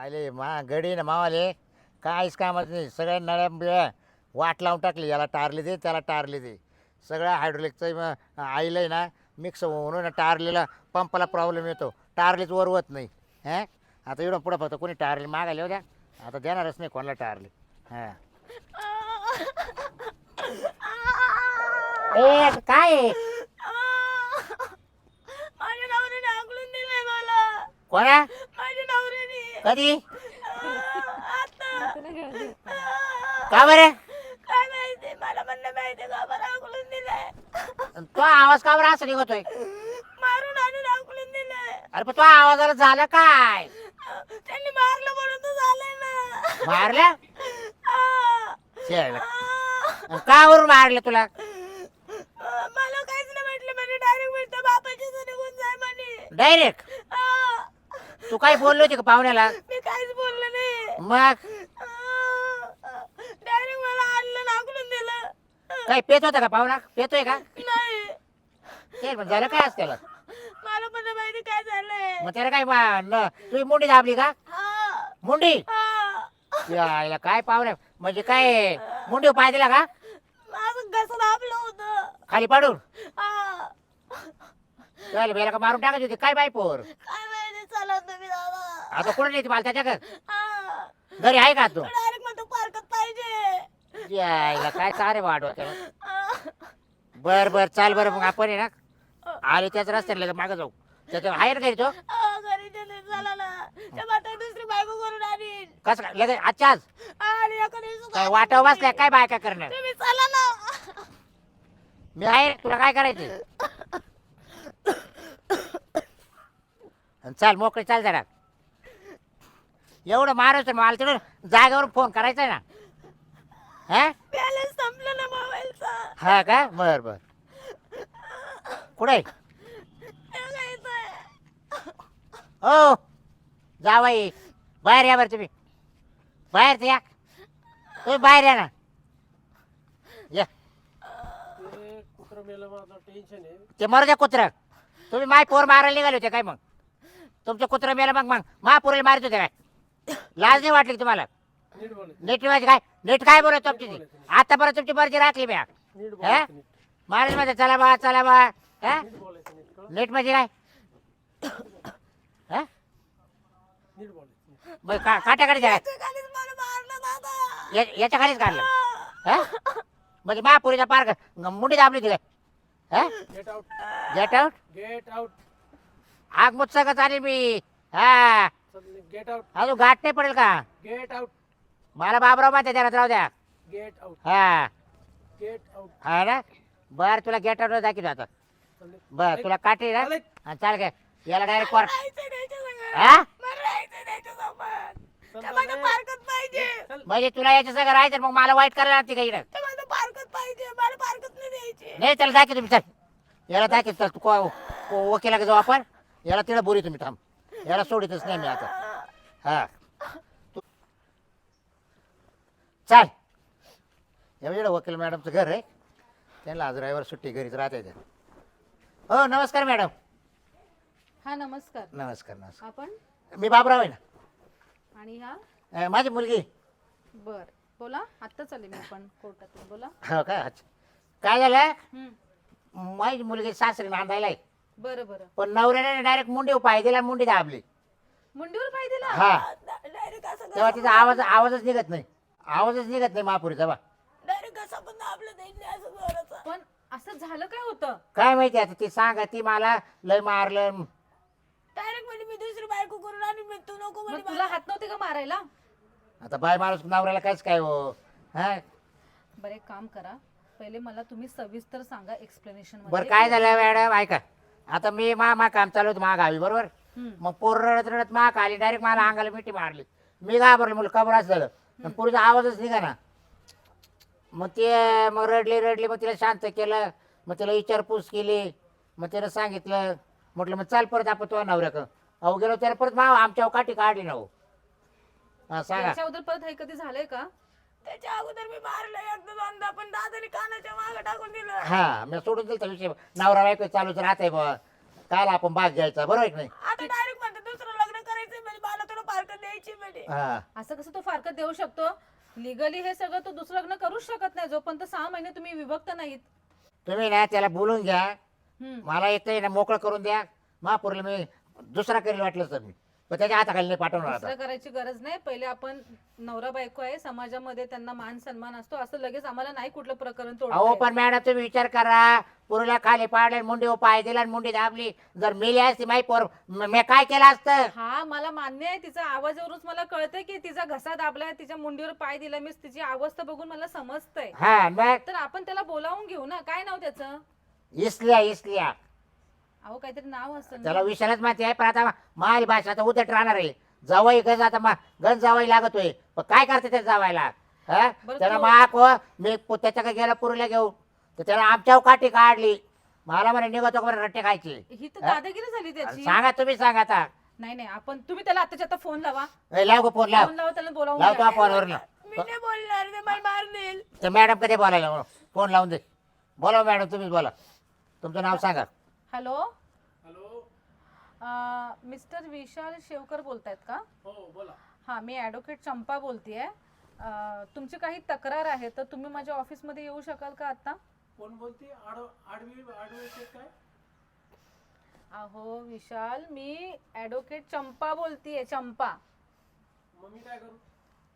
आले मा गडी ना मावाले. काहीच कामात नाही. सगळ्या नळ्या बिळ्या वाट लावून टाकली. याला टारले दे त्याला टारले दे. सगळ्या हायड्रोलिकचं आईलं आहे ना मिक्स होऊन ना टारलेला पंपाला प्रॉब्लेम येतो. टारलेच वरवत नाही. हां? आता एवढं पुढं फक्त कोणी टारले मागायला होत्या आता देणारच नाही कोणाला टारले. हां. ए काय? आहे? माझ्या नवऱ्याने आकलून दिलंय मला. कोणा? कधी? आता. का बरं? काय माहिती मला म्हणणं माहिती का? बरं आकलून दिलंय. तो आवाज का बरं असं निघतोय? मारून आणून आकलून दिलंय. अरे पण तो आवाजाला झालं काय? त्यांनी मारलं म्हणून तर झालंय ना. मारलं? आ, शेळ. आ, का वरून मारलं तुला? मला काहीच नाही म्हटलं म्हणे डायरेक्ट म्हणतं बापाच्या घरी निघून जाय म्हणे. डायरेक्ट तू काय बोललो होती का पाहुण्याला? मी काहीच बोललो नाही. मग? डायरेक्ट मला आणलं नाकलून दिलं. काय पेत होता का पाहुणा? पेतोय का? नाही. ते पण झालं काय असं त्याला? मला पण नाही माहिती काय झालंय. मग त्याला काय बा- न- तुझी मुंडी दाबली का? हा, मुंडी? हा. यायला काय पाहुण्या म्हणजे काय? मुंडी पाय दिला का? माझं घसं दाबलं होतं? खाली पाडून? हा. त्याला बेला का मारून टाकायची होती? काय बाय पोर? काय तुम्ही दादा. आता कोण नाही मला त्याच्याकडे हा. घरी आहे का तू? डायरेक्ट म्हणतो पार्कात पाहिजे. यायला काय सारे वाढवत? हा. बर बर चाल बरं मग आपण आहे ना आले त्याच रस्त्याला मागं जाऊ. त्याच्या आहे ना घरी तो? हा, घरी गेले चला ना. त्या म्हातारी दुसरी बायको करून आणीन कसं काय? लगेच आजच्या आज? आणि एका दिवशी काय वाटावं बसल्या काय बायका करणार? तुम्ही चला ना. मी आहे तुला काय करायचं अन चाल मोकळे चाल जरा. एवढं मारायचं मला तिकडं जागेवर फोन करायचा ना. हा? बॅलन्स संपलं ना मोबाईलचा. हा का? बर बर. कुठे हो. जावाई बाहेर या बरं तुम्ही. बाहेर या. तुम्ही बाहेर या ना. या. ते कुत्रं मेलं माझं टेन्शन आहे. ते मरू द्या कुत्र. तुम्ही माय पोर मारायला निघाले होते काय मग? तुमचं कुत्र मेलं मग मग. महापुरेला मारित होते काय लाज नाही वाटली का तुम्हाला? नीट बोलायचं नेट म्हणजे काय? नेट काय बोलत तुमची ती? आता बरं तुमची मर्जी राखली म्या. नीट हा? बोलायचं नीट. महाराजमध्ये चला बा चला बा. हा? नीट बोलायचं नीट कळलं? नेट म्हणजे काय? हा? नीट बोलायचं नीट. मग का काट्याकडे जाय खालीच मला मारलं दादा. या- याच्या खालीच काढलं. हा? म्हणजे महापुरीचा पार्क मुंडी दाबली ती काय हा? Get out get out get out आग मुत्सकच चालेल मी? हा. Get out. अजून गाठ नाही पडेल का? Get out. मला बाबराव माहिती त्याला राहू द्या. Get out. हा. Get out. हा ना? बर तुला गेट आउट दाखवतो आता. बर तुला काठी ना. हा, चाल काय याला डायरेक्ट संग. हा. चल, चल, चल. म्हणजे तुला याच्या सगळं राहायचं मग मला वाईट करायला लागते का इकडं? नाही त्याला दाखव तुम्ही चल. याला दाखव चल. तू को- को- वकिला जाऊ आपण. याला तिला बोरी तुम्ही थांब. याला सोडितच नाही मी आता. हा. तू- चाल. एवढं वकील मॅडमचं घर आहे. त्यांना आज रविवार सुट्टी घरीच राहते हो नमस्कार मॅडम. हा नमस्कार. नमस्कार नमस्कार. आपण? मी बाबराव आहे ना. आणि हा? अं, माझी मुलगी. बर. बोला. आत्ताच आले मी पण कोर्टातून. बोला. हो का? अच्छा. काय झालं? हम्म. माझी मुलगी सासरी नांदायला आहे. बरं बरं. पण नवऱ्याने डायरेक्ट मुंडी पाय दिला मुंडी दाबली. मुंडीवर पाय दिला? हा. डायरेक्ट असं तेव्हा तिचा आवाज आवाजच निघत नाही. आवाजच निघत नाही महापुरीचा बा. डायरेक्ट असं पण असं जोराचं. पण असं झालं काय होतं? काय माहिती आता ती सांगा ती मला लय मारलं. डायरेक्ट म्हणजे मी दुसरी बायको करून आणि मी तू नको मग म्हणजे तुला हात नव्हते का मारायला? आता बाय माणूस नवऱ्याला कायच काय हो? हा? बरं एक काम करा. पहिले मला तुम्ही सविस्तर सांगा एक्सप्लेनेशन बरं काय झालं मॅडम? ऐका. आता मी मा मा काम चालू होतं मा गावी बरोबर मग पोर रडत रडत मा आली डायरेक्ट मला अंगाला मिठी मारली. मी घाबरलो मुलं कबर असं झालं. आणि पुरीचा आवाजच निघा ना मग ते मग रडली रडली मग तिला शांत केलं. मग तिला विचारपूस केली. मग तिला सांगितलं. म्हटलं मग चाल परत आपण तो नवऱ्याक अहो गेलो त्याला परत मा आमच्या काठी काढली ना हो. हा सांगा. त्याच्या अगोदर परत हे कधी झालंय का? त्याच्या अगोदर मी मारलं एकदा दोनदा पण दादाने कानाच्या मागं टाकून दिलं. हा मी सोडून दिलं त्या विषय. नवरा बायको चालूच राहते बा काल आपण भाग घ्यायचा बरोबर आहे की नाही? आता डायरेक्ट म्हणतो दुसरं लग्न करायचं म्हणजे मला तुला पार्कात द्यायची म्हणजे हा. असं कसं तो फारकत देऊ शकतो? लिगली हे सगळं तो दुसरं लग्न करूच शकत नाही जोपर्यंत सहा महिने तुम्ही विभक्त नाहीत. तुम्ही ना त्याला बोलून घ्या. हम्म. मला येतं ना मोकळं करून द्या. महापूरला मी दुसरा करेल वाटलं तर मी. त्याच्या हाताखाली नाही पाठवणार आता. दुसरं करायची गरज नाही. पहिले आपण नवरा बायको आहे समाजामध्ये त्यांना मान सन्मान असतो असं लगेच आम्हाला नाही कुठलं प्रकरण अहो पण मॅडम तुम्ही विचार करा. पुरीला खाली पाडले मुंडी पाय दिला आणि मुंडी दाबली. जर मेली असती माही पोर म- मी काय केलं असतं? हा मला मान्य आहे. तिचा आवाजावरूनच मला कळतंय की तिचा घसा दाबलाय तिच्या मुंडीवर पाय दिला मी तिची अवस्था बघून मला समजतंय. हा मग? तर आपण त्याला बोलावून घेऊ ना. काय नाव त्याचं? इसलिया इसलिया. अहो काहीतरी नाव असतं ना. त्याला विषयालाच माहिती आहे पण आता माल भाषा आता उदट राहणार आहे. जवाई गज आता मा गंज जावाई लागतोय. पण काय करते त्या जावायला? हा? बरं त्याला तो- माक व मी पु- त्याच्याकडे गेला पुरीला घेऊन. तर त्याला आमच्यावर काठी काढली. मला म्हणे निघतो का बरं रट्टे खायची? ही तर हा? दादागिरी झाली त्याची. सांगा तुम्ही सांगा आता. नाही नाही आपण तुम्ही त्याला आताच्या आता फोन लावा. ए, लाव गो फोन लाव. फोन लावा त्याला बोलावून लावतो घ्या. फोनवर मी नाही बोलणार ते मला मार देईल तर मॅडम कधी बोलायला? फोन लावून दे. बोला मॅडम तुम्हीच बोला. तुमचं नाव सांगा. Hello? Hello? Mister Vishal Shevkar बोलतायत का? हो बोला. हां मी ॲडव्होकेट चंपा बोलतेय. अं, तुमची काही तक्रार आहे तर तुम्ही माझ्या ऑफिसमध्ये येऊ शकाल का आता? कोण बोलते? आडव आडवी आडवी शेत काय? अहो विशाल मी ॲडव्होकेट चंपा बोलतीये चंपा. मग मी काय करू?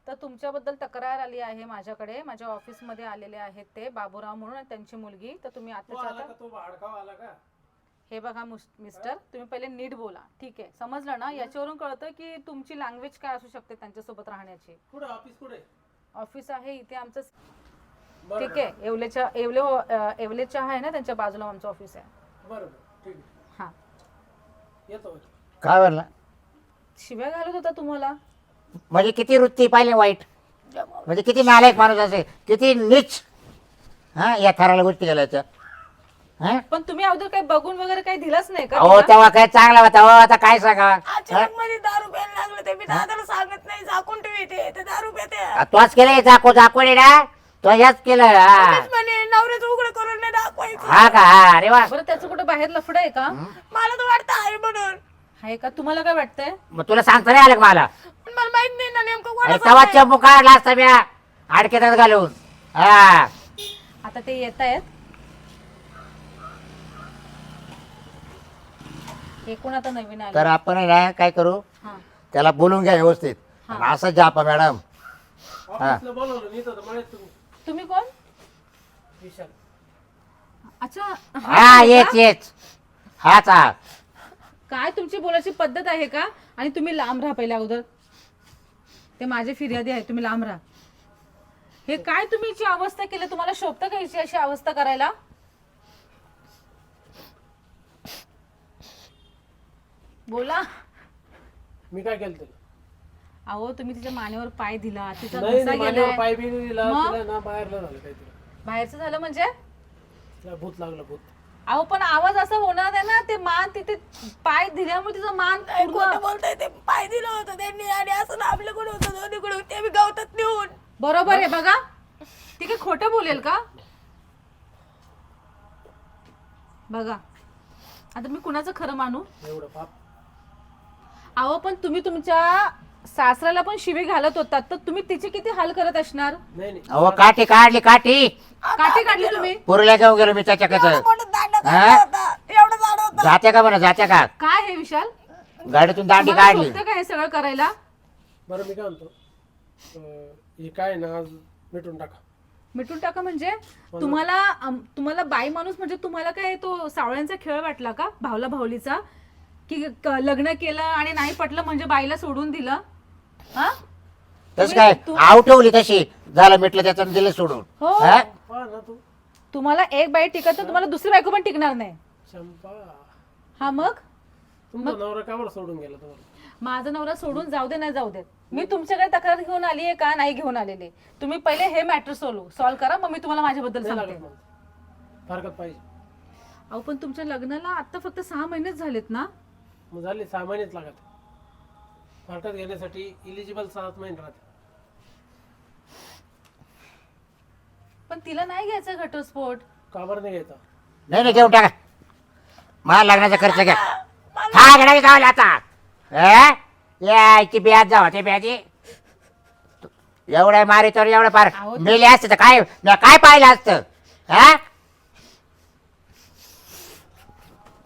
तर तुमच्याबद्दल तक्रार आली आहे माझ्याकडे माझ्या ऑफिसमध्ये आलेले आहेत ते बाबूराव म्हणून आणि त्यांची मुलगी. तर तुम्ही तो आताच्या आला आता का? तो भाडकाव आला का? हे बघा मुस- मिस्टर तुम्ही पहिले नीट बोला. ठीक आहे. समजलं ना? याच्यावरून कळतं की तुमची लँग्वेज काय असू शकते त्यांच्यासोबत राहण्याची. कुठं? ऑफिस कुठे? ऑफिस आहे इथे आमचं ठीक आहे. येवलेच्या येवले अं, येवले चहा आहे ना? त्यांच्या बाजूला आमचं ऑफिस आहे. बरं बरं. ठीक आहे. हां. येतो काय म्हणला? शिव्या घालत होता तुम्हाला? म्हणजे किती वृत्ती पाहिले वाईट? म्हणजे किती नालायक माणूस असेल किती नीच हा या थराला गोष्टी गेल्याच्या हा? पण तुम्ही अगोदर काही बघून वगैरे काही दिलंच नाही का अहो तिला? तेव्हा काय चांगला होता हो आता काय सांगा? अचानक मध्ये दारू प्यायला लागलं ते मी दादाला सांगत नाही झाकून ठेवते ते दारू प्याते तोच केलं जाको जाकोडे ना? तो याच केलं हा. तेच म्हणे नवऱ्याचं उघड करून नाही दाखवायचं. हा का? हा अरे वा. बरं त्याचं कुठे बाहेर लफड आहे का? मला तर वाटतं आहे म्हणून. आहे का? तुम्हाला काय वाटतंय? मग तुला सांगता नाही आलं का मला? पण मला माहीत नाही ना नेमकं अरे कोणाचं तेव्हा आहे. चंबू काढला असता मी आडकेतात घालून. हा. आता ते येत आहेत हे कोण आता नवीन तर आपण आहे ना काय करू? हा. त्याला बोलून घ्या व्यवस्थित. आणि असं जापा मॅडम. ऑफिसला बोलवलं नाही तर म्हणत तुम्ही. तुम्ही कोण? विशाल. अच्छा हा का? येच. हाच हा. काय तुमची बोलायची पद्धत आहे का? आणि तुम्ही लांब राहा पहिल्या अगोदर. ते माझे फिर्यादी आहे तुम्ही लांब राहा. हे काय तुम्ही अवस्था केली? तुम्हाला शोभतं का हिची अशी अवस्था करायला? बोला. मी काय केलं तुला? अहो तुम्ही तिच्या मानेवर पाय दिला. तिचा नाही घसा नाही, माझ्यावर गेलाय पाय बी नाही दिला. मग? तिला ना बाहेरला झालं काहीतरी बाहेरचं झालं म्हणजे? तिला भूत लागलं भूत. अहो पण आवाज असा होणार आहे ना ते मान तिथे पाय दिल्यामुळे तिचा मान पूर्ण खोटं बोलताय ते पाय दिलं होतं त्यांनी आणि असं ना आपल्याकडे होतं दोन्हीकडे ते मी गवतात नेऊन. बरोबर आहे बघा. ती काय खोटं बोलेल का? बघा. आता मी कुणाचं खरं मानू? एवढं पाप. अहो पण तुम्ही तुमच्या सासऱ्याला पण शिवी घालत होतात. तर तुम्ही तिचे किती हाल करत असणार? नाही नाही. अहो काठी काढली काठी. काठी काढली तुम्ही? पुरीला घेऊन गेलो मी त्याच्याकडे एवढं मोठं दांडा हा? काढला होता. एवढं झाड होतं. जाते का बरं? जाते का? काय हे विशाल? गाडीतून दांडी तुम्हाला काढली. शोभतं का हे सगळं करायला? बरं मी काय म्हणतो? अं, हे काय ना आज मिटून टाका. मिटून टाका म्हणजे? तुम्हाला अम, तुम्हाला बाई माणूस म्हणजे तुम्हाला काय तो सावळ्यांचा खेळ वाटला का? भावला भावलीचा? की क- लग्न केलं आणि नाही पटलं म्हणजे बाईला सोडून दिलं? हा? तस काय? तू- आवठवली तशी. झालं मिटलं त्याचं दिलं सोडून. हो. हा? पहा ना तू. तुम्हाला एक बाई टिकत तर तुम्हाला दुसरी बायको पण टिकणार नाही. हा मग? तुमचा नवरा सोडून गेला तुम्हाला? माझा नवरा सोडून जाऊ दे नाही जाऊ देत मी तुमच्याकडे तक्रार घेऊन आली आहे का? नाही घेऊन आलेली. तुम्ही पहिले हे मॅटर सोल्व सॉल्व करा मग मी तुम्हाला माझ्याबद्दल नाही सांगते. लागत मला. फारकत पाहिजे. अहो पण तुमच्या लग्नाला आता फक्त सहा महिनेच झालेत ना? मग झाले सहा महिनेच लागत. फारकत घेण्यासाठी इलिजिबल सात महिने राहते पण तिला नाही घ्यायचा घटस्फोट. का बरं नाही घ्यायचा? नाही नाही घेऊन टाका. मला लग्नाचा खर्च घ्या. हा गडा जावं आता. हा? यायची ब्याज जावा ते ब्याजी. एवढ्या मारितर एवढं फार अहो, मेले असते तर काय मी काय पाहिलं असतं? हा?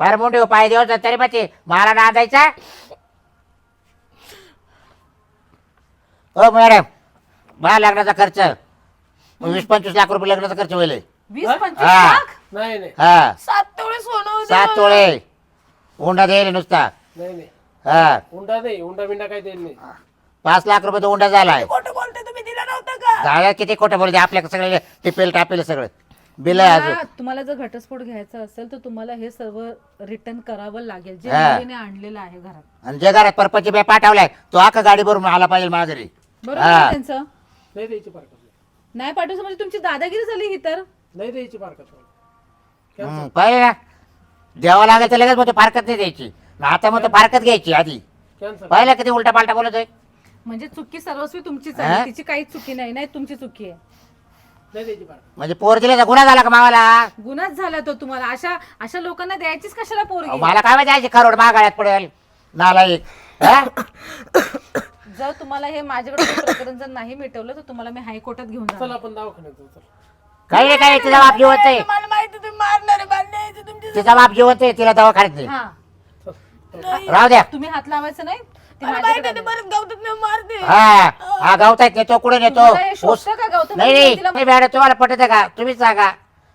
फार मोठे पाय देऊ तरी मग ते मला नांदायचा? हो मॅडम. मला लग्नाचा खर्च. वीस पंचवीस लाख रुपये लग्नाचा खर्च होईल. वीस हा? पंचवीस हा. लाख? नाही नाही. हा. सात तोळे सोनं होतं सात मला. तोळे. उंडा देईल नुसता. नाही नाही. हा. उंडा नाही उंडा बिंडा काही देईल नाही. पाच लाख रुपये तो उंडा झालाय. खोटं बोलते तुम्ही दिला नव्हता का? झालं किती खोटं बोलते आपल्याकडे सगळे टिपेल टापेल सगळं. बिल आहे अजून. तुम्हाला तुम्हाला जर घटस्फोट घ्यायचा असेल तर तुम्हाला हे सर्व रिटर्न करावं लागेल जे हा. मुलीने आणलेलं आहे घरात. आणि जे घरात परपंच बे पाठवलाय तो अख्खा गाडी भरून आला पाहिजे बरोबर हा. आहे त्यांचं? नाही द्यायची पारकत नाही. पाठवायचं म्हणजे तुमची दादागिरी झाली ही तर? नाही द्यायची पारकत हम्म, पाहिजे ना? द्यावं लागेल तर लगेच मग फारकत नाही द्यायची. आता मग फारकत घ्यायची आधी. पाहिलं किती उलटा पालटा बोलतोय? म्हणजे चुकी सर्वस्वी तुमचीच हा? आहे तिची काहीच चुकी नाही नाही तुमची चुकी आहे. नाही द्यायची पारकत म्हणजे पोर दिल्याचा गुन्हा झाला का मावाला? गुन्हाच झाला तो तुम्हाला. अशा अशा लोकांना द्यायचीच कशाला अहो, पोरगी मला काय माहिती आहे करोड महागाळ्यात पडेल. नालायक. हा? जर तुम्हाला हे माझ्याकडे हे प्रकरण जर नाही मिटवलं तर तुम्हाला मी हायकोर्टात घेऊन चल जाणार आपण दवाखान्यात जाऊ चल. काही नाही काही तिचा बाप जिवंत आहे. मला माहिती तुम्ही मारणार आहे मला न्यायचं तुमच्या तिचा बाप जिवंत आहे तिला दवाखान्यात नाही हा. राहू द्या. तुम्ही हात लावायचं नाही ते मला माझ्याकडे माहिती आहे, ते आले. परत गवतात नेऊन मारते. हा. हा गवतायत नेतो कुठे नेतो? तुम्हाला हे ऊस- शोभतं का गौतम? नाही नाही तिला- नाही मॅडम तुम्हाला पटत का? तुम्हीच सांगा.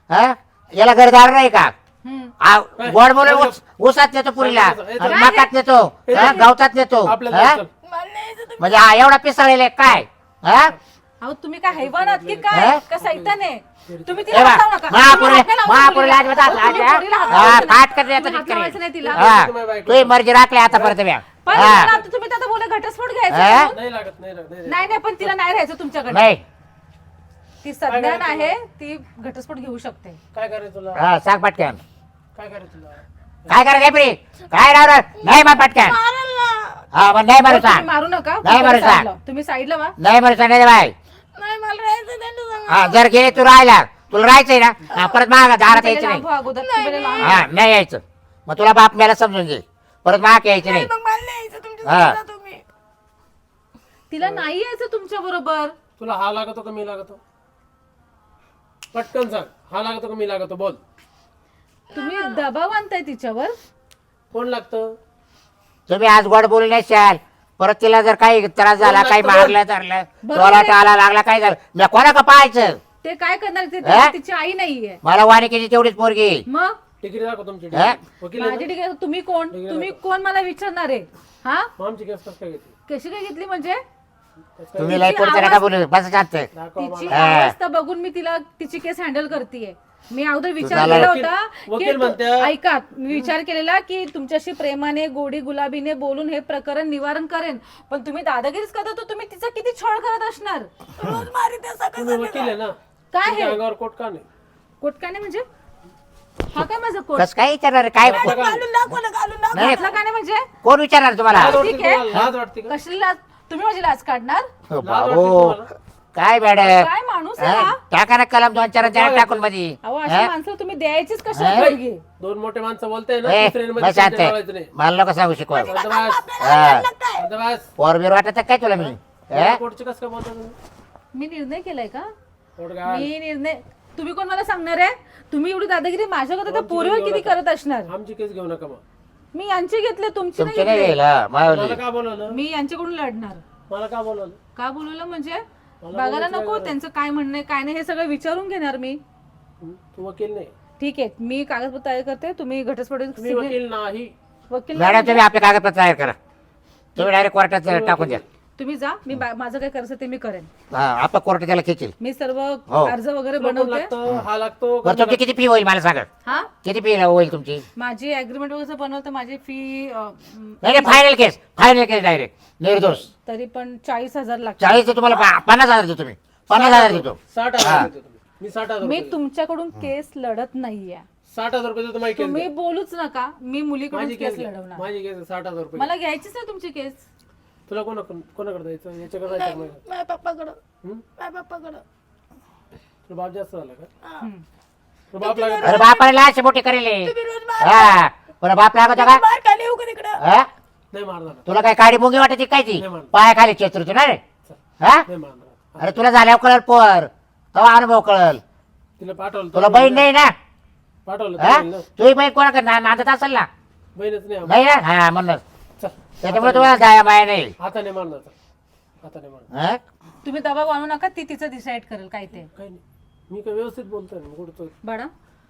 हा? याला घरदार नाही का? हम्म. आ, गोड ऊस- ऊसात नेतो पुरीला. आणि मकात नेतो. हा, गवतात नेतो. आपल्याला हा? चल मला न्यायचं तुम्ही म्हणजे हा एवढा पिसळलेला काय? हा? अहो तुम्ही काय हैवान आहात की हा? काय? का सैतान आहे तुम्ही तिला बा, हात लावू नका. महापुरुष- तुम्ही हात नाही तुम्ही पोरीला हात हा, आता तुम्ही हात. लावायचं तिला मर्जी राखली आतापर्यंत म्या पण हा. मला आता तुम्ही आता बोला घटस्फोट हा? घ्यायचा नाही लागत नाही लागत नाही नाही नाही पण तिला नाही राहायचं तुमच्याकडे. नाही. ती सज्ञान आहे ती घटस्फोट घेऊ शकते. काय करायचं तुला? हा सांग पटकन. काय करायचं तुला? काय करायचं काय राव? नाही मग पटकन. हा मग नाही मारू तुम्ही सांग. मारू नका. नाही तुम्ही बरं, साईडला. तुम्ही साईडला वा. नाही मारू नाही बाय. नाही मला राहायचं त्यांच्या संग. हा जर गेले तू राहिला तुला राहायचंय ना? हा, परत मागा दारात यायचं नाही. अगोदर तुम्ही. हा नाही यायचं. मग तुला बाप मला समजून घे. परत माग यायचं नाही मग मला न्यायचं तुमच्या हा. संग जा तुम्ही. तिला नाही यायचं तुमच्या बरोबर. तुला हा लागतो का मी लागतो? पटकन सांग. हा लागतो का मी लागतो? बोल. तुम्ही दबाव आणताय तिच्यावर? कोण लागतं? तुम्ही आज गोड बोलू नाही शाल परत तिला जर काही त्रास झाला काही मारलं धरलं बरोबर तोला आहे. टाला लागला काय झालं? मी कोणा का पाहायचं? ते काय करणार ते? हा? तिची आई नाहीये. मला वानिकीची तेवढीच पोरगी मग? डिग्री दाखव तुमची हा? degree. वकील आहे माझी ना? डिग्री तुम्ही कोण? तुम्ही कोण मला विचारणार आहे? हा? मग आमची केस कसं काय घेतली? कशी काय घेतली म्हणजे? कसं काय तुम्ही लय तिची पुढचं नका आवाज- बोलू बस शांत दाखव तिची मला हा. अवस्था बघून मी तिला तिची केस हँडल करतेय. मी अगोदर विचार झाला. केला होता वकील की म्हणत्या- ऐका मी विचार केलेला की तुमच्याशी प्रेमाने गोडी गुलाबीने बोलून हे प्रकरण निवारण करेन. पण तुम्ही दादागिरीच करता तर तुम्ही तिचा किती छळ करत असणार? रोज मारित आहे सकाळ तुम्ही वकील आहे ना. काय तुमच्या हे? अंगावर कोट का नाही? कोटकाने म्हणजे? हा काय माझा कोट? कस काय विचारणार? काय घातला का? नाही? घातला का म्हणजे? कोण विचारणार तुम्हाला? लाज वाटते ठीक आहे. तुम्हाला? लाज वाटते का? कसली लाज? तुम्ही माझी लाज काढणार? हो, लाज वाटते बाबो. तुम्हाला? काय मॅडम? काय माणूस आहे हा? टाका ना कलम दोन चार चार टाकून मध्ये अहो हा? अशा माणसं तुम्ही द्यायचीच कशा हा? दोन मोठे माणसं बोलताय ना ए, बस शांत मला नको सांगू शिकवा. हा. पोर बिर वाटत काय तुला मी? हा? कोर्टचे कसं काय बोलता तुम्ही? मी निर्णय केलाय का. मी निर्णय तुम्ही कोण मला सांगणार आहे? तुम्ही एवढी दादागिरी माझ्याकडे त्या पोरीवर किती करत असणार? आमची केस घेऊ नका मग. मी यांचे घेतले तुमचे नाही तुमचे नाही घेतले. येईल हा, मावली मला का बोलवलं? मी यांच्याकडून लढणार. मला का बोलवलं? का बोलवलं म्हणजे? बघायला नको त्यांचं काय म्हणणं आहे काय नाही हे सगळं विचारून घेणार मी? तू वकील नाही. ठीक आहे मी कागदपत्र तयार करते तुम्ही घटस्फोट तुम्ही वकील नाही. वकील मॅडम तुम्ही आपले कागदपत्र तयार करा. तुम्ही डायरेक्ट कोर्टात टाकून द्या. तुम्ही जा मी बा- माझं काय करायचं ते मी करेन. हा आपण कोर्ट त्याला खेचील. मी सर्व हो. अर्ज वगैरे कोण बनवते. लागतं हा. लागतो. बरं तुमची किती फी होईल मला सांगा? हा? किती फी होईल तुमची? माझी अग्रीमेंट वगैरे बनवते माझी फी नाही final case final case direct निर्दोष. तरी पण चाळीस हजार लागतात चाळीस तुम्हाला पा- पन्नास हजार देतो तुम्ही पन्नास हजार देतो. साठ हा. हजार देतो तुम्ही. मी साठ हजार मी रुपये देतो. तुमच्याकडून केस लढत नाहीये. साठ हजार रुपये देतो माझी केस तुम्ही घ्या. बोलूच नका. मी मुलीकडून माझी केस केस घ्या. लढवणार. माझी केस साठ हजार रुपये मला घ्यायचीच नाही तुमची केस. तुला कोणा कोणाकडे जायचं? याच्याकडे जायचं का? माझ्या? माझ्या पप्पाकडं. हं? माझ्या पप्पाकडं. तुला बाप जास्त झाला का? हा. तुला बाप लागत अरे बापाने लहानशी मोठी करेल तुम्ही रोज मार हा. पण बाप लागतो का? मार खाली येऊ का तिकडं? हा? नाही मारणार तुला काय काडी मुंगी वाटायची काय ती नाही म्हणत. पाया खाली चेतरू ना रे. चल. हा? नाही मारणार अरे तुला झाल्यावर कळल पोर. तेव्हा अनुभव कळल. तिला पाठवलं तुला तर बहीण नाही ना? पाठवलं तर हा? होईल ना. तुझी बहीण कोणाकडे? ना नांदत असेल ना? बहीणच नाही आम्हाला. नाही ना? हा म्हणून चल त्याच्यामुळे तुम्हाला दया माया नाही. आता नाही मारणार चल. आता नाही मारणार. हा? तुम्ही दबाव आणू नका ती तिचं डिसाईड करेल काय ते. काही नाही. मी काय व्यवस्थित बोलतोय ना बाळा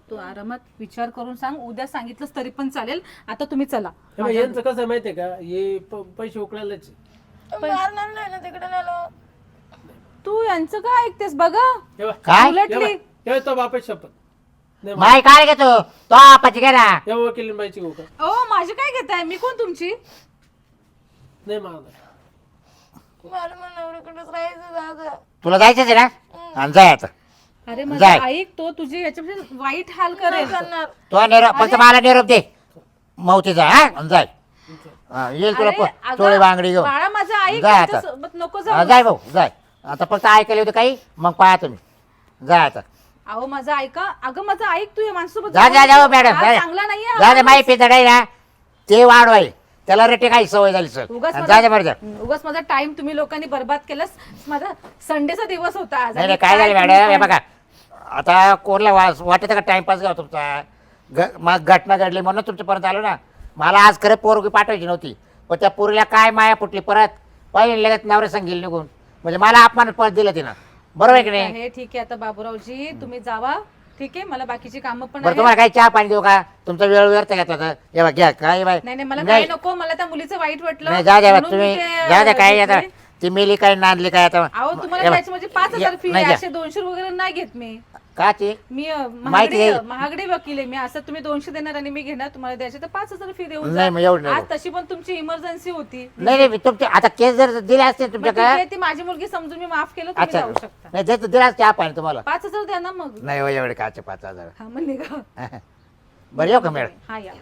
तू आरामात विचार करून सांग. उद्या सांगितलंस तरी पण चालेल. आता तुम्ही चला. हे बघ, यांचं कसं आहे माहितीये का? हे प- पैसे उकळायलाच आहे. मारणार नाही ना तिकडे नेलो. तू यांचं काय ऐकतेस? बघा. हे बघ, काय? उलटली. हे बघ, तो बापाची शपथ. नाही. माय काय घेतो? तो आपाची घे ना. हे वकील बाईची ओ माझी काय घेताय? मी कोण तुमची? नाही मला मग नवरीकडेच राहायचं दादा. तुला जायचंच आहे ना? आणि जाय आता. अरे जाय. माझा ऐक तो तुझे याच्यापेक्षा वाईट हाल करेल. करणार. तो निरोप फक्त मला निरोप दे. मौतीचा हा आणि जाय. हा, येईल तुला अरे, पो- अगं, चोळी बांगडी घेऊन. बाळा माझा ऐक जाय आता. त्याच्यासोबत नको हा, जाऊ जाय भाऊ जाय. आता फक्त ऐकायला होतं काही? मग पाहा तुम्ही. जाय आता. अहो माझं ऐका अगं माझं ऐक तू या माणसासोबत जा जा जाऊ जा. नको. मॅडम हा जा हा पितड आहे ना. ते वाढवाय त्याला रेटे काही सवय झाली सर. उगाच जा दे बरं जा. माझा उगाच माझा टाइम तुम्ही लोकांनी बर्बाद केलास. माझा संडेचा दिवस होता आज. नाही आणि नाही काय झालं तुम्ही मॅडम हे बघा. आता कोणला वास वाटत का टाइमपास घ्या तुमचा? मग घटना घडली म्हणून तुमच्यापर्यंत आलो ना. मला आज खरं पोरगी पाठवायची नव्हती. पण त्या पोरीला काय माया फुटली परत? पहिले लगेच नवऱ्या संगील निघून. म्हणजे मला अपमान परत दिलं तिनं. बरोबर आहे की नाही? आहे ठीक आहे. आता बाबूरावजी तुम्ही जावा. ठीक आहे मला बाकीची कामं पण बरं आहेत. तुम्हाला काही चहा पाणी देऊ का? तुमचा वेळ व्यर्थ घेतला तर हे बघ घ्या काय बाय. नाही नाही मला नाही. काय नको. मला त्या मुलीचं वाईट वाटलं. नाही जा द्या म्हणून तुम्ही मी ते, जा द्या काय घेतले. आता? ती मेली काय नांदली काय आता? अहो तुम्हाला हे बघ, म्हणजे पाच हजार या- फी नाही आहे. द्या. असे दोनशे वगैरे नाही घेत मी. का ते मी अ, माहिती महागडे आहे. महागडे वकील आहे मी. असं तुम्ही दोनशे देणार आणि मी घेणार तुम्हाला द्यायचे तर पाच हजार फी देऊन नाही, मग एवढं जा. नाही. आज तशी पण तुमची इमर्जन्सी होती. नाही नाही तुमचे आता केस जर दिले असते मग ठीक तुमच्याकडे आहे, ती माझी मुलगी समजून मी माफ केलं तुम्ही अच्छा. जाऊ शकता. नाही देत दिला चहा पाणी तुम्हाला. पाच हजार द्या ना मग. नाही हो एवढे काचे पाच हजार. हा मग निघा. बरं येऊ का मॅडम? हा या.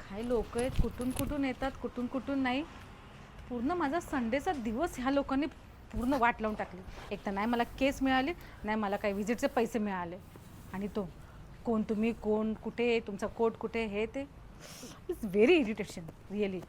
काय लोक आहेत? कुठून कुठून येतात? कुठून कुठून नाही? पूर्ण माझा संडेचा दिवस ह्या लोकांनी पूर्ण वाट लावून टाकली. एक तर नाही मला केस मिळाली नाही मला काही विजिटचे पैसे मिळाले. आणि तो कोण तुम्ही कोण कुठे तुमचा कोट कुठे हे ते. It's very irritation really